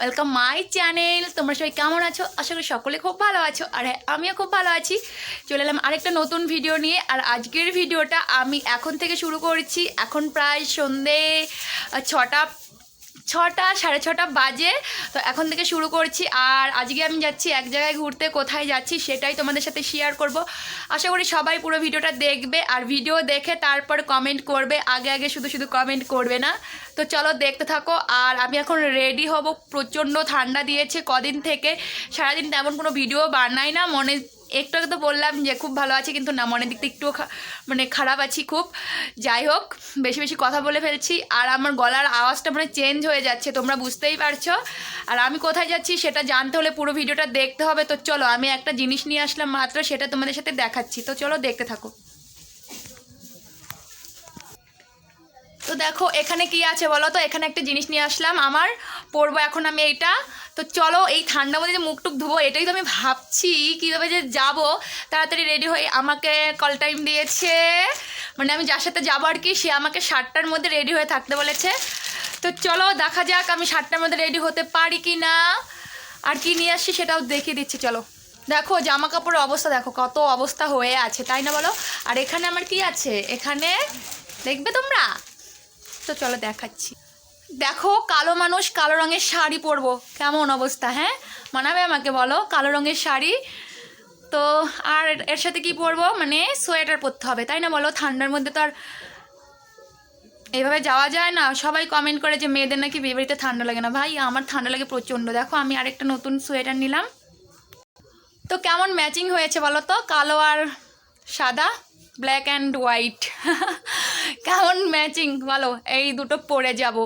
Welcome my channel তোমরা সবাই কেমন আছো? আশা করি সকলে খুব ভালো আছো। আর হ্যাঁ আমিও খুব ভালো আছি। চলে এলাম আরেকটা নতুন ভিডিও নিয়ে। আর আজকের ভিডিওটা আমি এখন থেকে শুরু করছি। এখন প্রায় সন্ধে ছটা ছটা, সাড়ে ছটা বাজে। তো এখন থেকে শুরু করছি। আর আজকে আমি যাচ্ছি এক জায়গায় ঘুরতে, কোথায় যাচ্ছি সেটাই তোমাদের সাথে শেয়ার করব। আশা করি সবাই পুরো ভিডিওটা দেখবে। আর ভিডিও দেখে তারপর কমেন্ট করবে। আগে আগে শুধু শুধু কমেন্ট করবে না। তো চলো দেখতে থাকো। আর আমি এখন রেডি হব। প্রচণ্ড ঠান্ডা দিয়েছে কদিন থেকে। সারাদিন তেমন কোনো ভিডিও বানাই না। মনে একটু একটু বললাম যে খুব ভালো আছি, কিন্তু না, মনের দিকটা একটু মানে খারাপ আছি খুব। যাই হোক, বেশি বেশি কথা বলে ফেলছি, আর আমার গলার আওয়াজটা মানে চেঞ্জ হয়ে যাচ্ছে, তোমরা বুঝতেই পারছ। আর আমি কোথায় যাচ্ছি সেটা জানতে হলে পুরো ভিডিওটা দেখতে হবে। তো চলো, আমি একটা জিনিস নিয়ে আসলাম মাত্র, সেটা তোমাদের সাথে দেখাচ্ছি। তো চলো, দেখতে থাকো। তো দেখো, এখানে কি আছে বলো তো? এখানে একটা জিনিস নিয়ে আসলাম। আমার পরবো এখন আমি এইটা। তো চলো, এই ঠান্ডা মধ্যে যে মুখ টুক ধুবো, এটাই তো আমি ভাবছি কীভাবে যে যাব। তাড়াতাড়ি রেডি হয়ে আমাকে কল টাইম দিয়েছে। মানে আমি যার সাথে যাব আর কি, সে আমাকে সাতটার মধ্যে রেডি হয়ে থাকতে বলেছে। তো চলো, দেখা যাক আমি সাতটার মধ্যে রেডি হতে পারি কি না আর কি নিয়ে আসছি সেটাও দেখিয়ে দিচ্ছি, চলো। দেখো জামা কাপড়ের অবস্থা, দেখো কত অবস্থা হয়ে আছে, তাই না বলো? আর এখানে আমার কি আছে? এখানে, দেখবে তোমরা? তো চলো দেখাচ্ছি। দেখো, কালো মানুষ কালো রঙের শাড়ি পরবো। কেমন অবস্থা হ্যাঁ? মানাবে আমাকে বলো, কালো রঙের শাড়ি? তো আর এর সাথে কি পরবো? মানে সোয়েটার পরতে হবে, তাই না বলো? ঠান্ডার মধ্যে তো আর এভাবে যাওয়া যায় না। সবাই কমেন্ট করে যে মেয়েদের নাকি বিয়ে ঠান্ডা লাগে না। ভাই, আমার ঠান্ডা লাগে প্রচণ্ড। দেখো, আমি আরেকটা নতুন সোয়েটার নিলাম। তো কেমন ম্যাচিং হয়েছে বলো তো? কালো আর সাদা ব্ল্যাক অ্যান্ড হোয়াইট কেমন ম্যাচিং বলো, এই দুটো পরে যাব।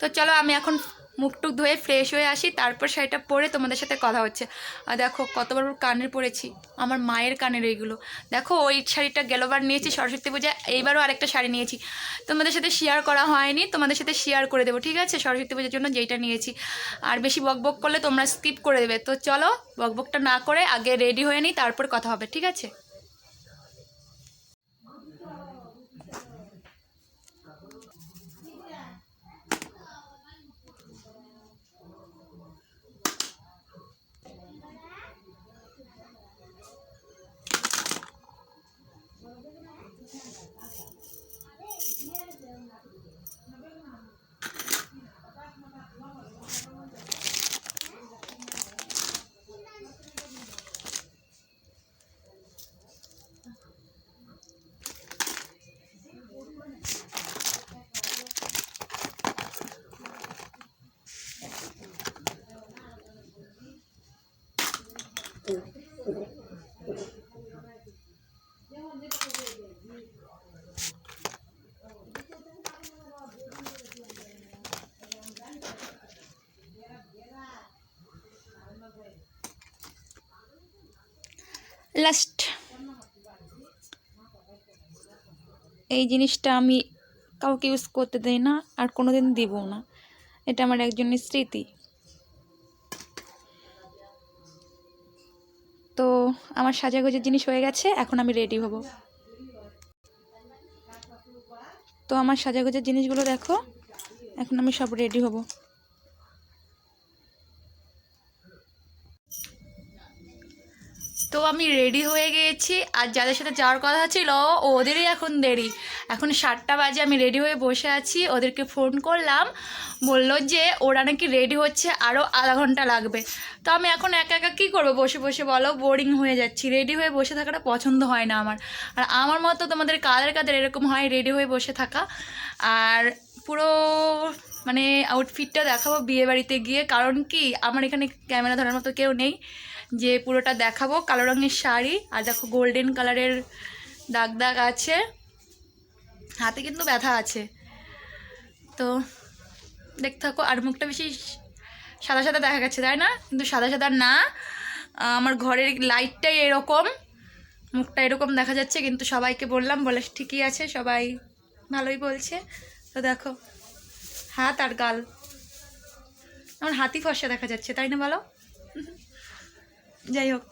তো চলো, আমি এখন মুখ টুক ধুয়ে ফ্রেশ হয়ে আসি, তারপর শাড়িটা পরে তোমাদের সাথে কথা হচ্ছে। আর দেখো কত বড় বড় কানের পরেছি, আমার মায়ের কানের এইগুলো। দেখো, ওই শাড়িটা গেলোবার নিয়েছি সরস্বতী পূজা, এইবারও আরেকটা শাড়ি নিয়েছি। তোমাদের সাথে শেয়ার করা হয়নি, তোমাদের সাথে শেয়ার করে দেবো, ঠিক আছে? সরস্বতী পূজার জন্য যেইটা নিয়েছি। আর বেশি বকবক করলে তোমরা স্কিপ করে দেবে। তো চলো বকবকটা না করে আগে রেডি হয়ে নিই, তারপর কথা হবে, ঠিক আছে? লাস্ট এই জিনিসটা আমি কাউকে ইউজ করতে দেই না আর কোনোদিন দিব না। এটা আমার একজনের স্মৃতি। তো আমার সাজাগোজের জিনিস হয়ে গেছে, এখন আমি রেডি হব। তো আমার সাজাগোজের জিনিসগুলো দেখো, এখন আমি সব রেডি হব। তো আমি রেডি হয়ে গিয়েছি আর যাদের সাথে যাওয়ার কথা ছিল, ওদেরই এখন দেরি। এখন সাতটা বাজে, আমি রেডি হয়ে বসে আছি। ওদেরকে ফোন করলাম। বলল যে, ওরা নাকি রেডি হচ্ছে আরও আধা ঘণ্টা লাগবে। তো আমি এখন একা একা কী করব? বসে বসে বলো বোরিং হয়ে যাচ্ছি। রেডি হয়ে বসে থাকাটা পছন্দ হয় না আমার। আর আমার মতো তোমাদের কাদের কাদের এরকম হয় রেডি হয়ে বসে থাকা? আর পুরো মানে আউটফিটটা দেখাবো বিয়ে বাড়িতে গিয়ে। কারণ কি, আমার এখানে ক্যামেরা ধরার মতো কেউ নেই। যে পুরোটা দেখাবো, কালো রঙের শাড়ি আর দেখো গোল্ডেন কালারের দাগ দাগ আছে। হাতে কিন্তু ব্যথা আছে। তো দেখতে থাকো, আর মুখটা বেশি সাদা সাদা দেখা গেছে, তাই না? কিন্তু সাদা সাদা না। আমার ঘরের লাইটটাই এরকম। মুখটা এরকম দেখা যাচ্ছে, কিন্তু সবাইকে বললাম, বলে ঠিকই আছে, সবাই ভালোই বলছে। তো দেখো। হাত আর গাল। আমার হাতি ফর্সা দেখা যাচ্ছে, তাই না বলো? যাই হোক।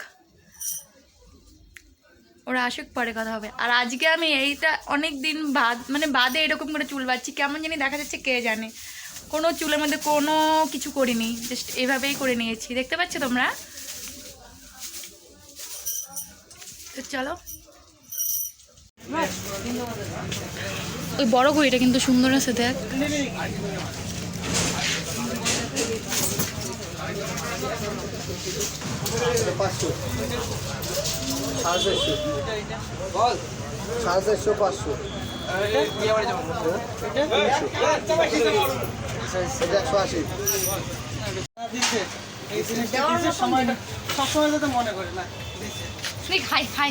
ওরা আসুক, পরে কথা হবে। আর আজকে আমি এইটা অনেক দিন বাদ মানে বাদে এরকম করে চুল বাচ্ছি কেমন জানি দেখা যাচ্ছে কে জানে। কোনো চুলের মধ্যে কোনো কিছু করিনি জাস্ট এভাবেই করে নিয়েছি। দেখতে পাচ্ছ তোমরা? তো চলো। ওই বড় ঘড়িটা কিন্তু সুন্দর আছে দেখ। সাড়ে চারশো পাঁচশো একশো আশি সবসময় যাতে মনে করে না। নে খাই।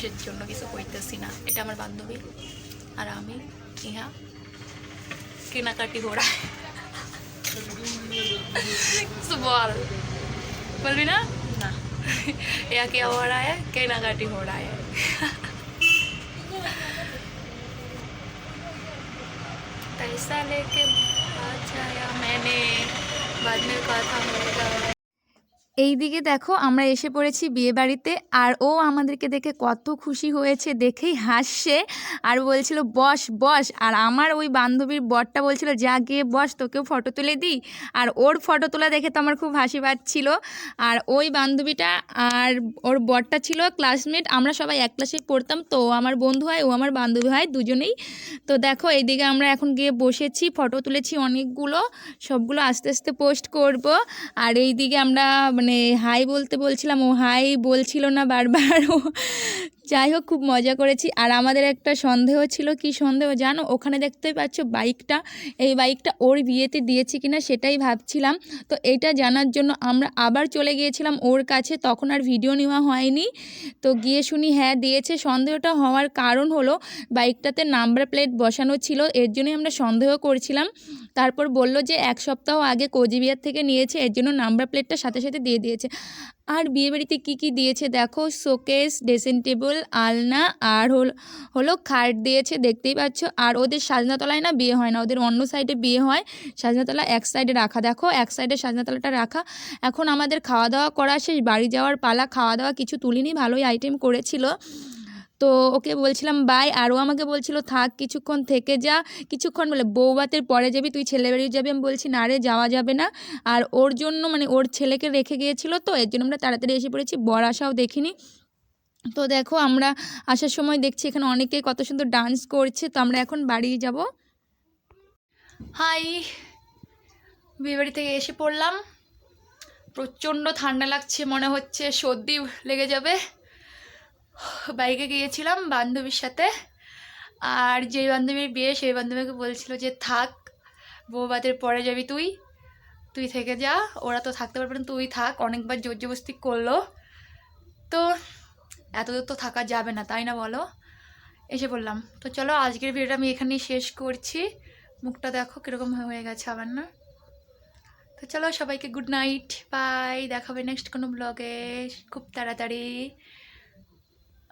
মানুষের জন্য কিছু কইতেছি না এটা আমার বান্ধবী আর আমি ইহা কেনাকাটি ঘোড়ায় কিছু বল বলবি না না ইয়া কে हो रहा है केनाकाटी हो रहा है पैसा लेके आ जाया मैंने बाद में कहा था मेरा এই দিকে দেখো, আমরা এসে পড়েছি বিয়ে বাড়িতে আর ও আমাদেরকে দেখে কত খুশি হয়েছে, দেখেই হাসছে আর বলছিল, বস বস। আর আমার ওই বান্ধবীর বরটা বলছিল, যা গিয়ে বস, তোকেও ফটো তুলে দিই। আর ওর ফটো তোলা দেখে তো আমার খুব হাসি পাচ্ছিল। আর ওই বান্ধবীটা আর ওর বরটা ছিল ক্লাসমেট আমরা সবাই এক ক্লাসে পড়তাম, তো আমার বন্ধু হয়, ও আমার বান্ধবী হয় দুজনেই। তো দেখো, এইদিকে আমরা এখন গিয়ে বসেছি, ফটো তুলেছি অনেকগুলো, সবগুলো আস্তে আস্তে পোস্ট করব। আর এই দিকে আমরা মানে হাই বলতে বলছিলাম ও হাই বলছিল না বারবার ও যাই হোক, খুব মজা করেছি। আর আমাদের একটা সন্দেহ ছিল, কি সন্দেহ জানো? ওখানে দেখতে পাচ্ছ বাইকটা, এই বাইকটা ওর বিয়েতে দিয়েছে কিনা সেটাই ভাবছিলাম। তো এটা জানার জন্য আমরা আবার চলে গিয়েছিলাম ওর কাছে, তখন আর ভিডিও নেওয়া হয়নি। তো গিয়ে শুনি হ্যাঁ দিয়েছে। সন্দেহটা হওয়ার কারণ হলো, বাইকটাতে নাম্বার প্লেট বসানো ছিল, এর জন্যই আমরা সন্দেহ করছিলাম। তারপর বলল যে, এক সপ্তাহ আগে কোচবিহার থেকে নিয়েছে, এর জন্য নাম্বার প্লেটটা সাথে সাথে দিয়ে দিয়েছে। আর বিয়েবাড়িতে কী কী দিয়েছে দেখো? শোকেস, ড্রেসিং টেবিল, আলনা আর হল, হলো খাট দিয়েছে, দেখতেই পাচ্ছ। আর ওদের সাজনাতলায় না বিয়ে হয় না, ওদের অন্য সাইডে বিয়ে হয়। সাজনাতলা এক সাইডে রাখা, দেখো, এক সাইডে সাজনাতলাটা রাখা। এখন আমাদের খাওয়া দাওয়া করা শেষ, বাড়ি যাওয়ার পালা, খাওয়া দাওয়া কিছু তুলিনি, ভালোই আইটেম করেছিল। তো ওকে বলছিলাম, বাই। আর ও আমাকে বলছিল, থাক, কিছুক্ষণ থেকে যা। কিছুক্ষণ বলে বৌবাতের পরে যাবি, তুই ছেলে বাড়ি যাবি? আমি বলছি, না রে, যাওয়া যাবে না। আর ওর জন্য মানে ওর ছেলেকে রেখে গিয়েছিল তো, এর জন্য আমরা তাড়াতাড়ি এসে পড়েছি, বর আসাও দেখিনি। তো দেখো, আমরা আসার সময় দেখছি এখানে অনেকে কত সুন্দর ডান্স করছে, তো আমরা এখন বাড়ি যাব। হাই, বিয়েবাড়ি থেকে এসে পড়লাম। প্রচণ্ড ঠান্ডা লাগছে, মনে হচ্ছে সর্দি লেগে যাবে। বাইকে গিয়েছিলাম বান্ধবীর সাথে। আর যেই বান্ধবীর বিয়ে, সেই বান্ধবীকে বলছিল যে, থাক বৌবাদের পরে যাবি তুই। তুই থেকে যা, ওরা তো থাকতে পারবে না, তুই থাক। অনেকবার জোর জবস্তি করল। তো এত দূর তো থাকা যাবে না, তাই না বলো? এসে বললাম, তো চলো, আজকের ভিডিওটা আমি এখানেই শেষ করছি। মুখটা দেখো কীরকম হয়ে গেছে আবার না? তো চলো, সবাইকে গুড নাইট, বাই দেখাবে নেক্সট কোনো ব্লগে। খুব তাড়াতাড়ি।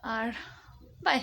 আর বাই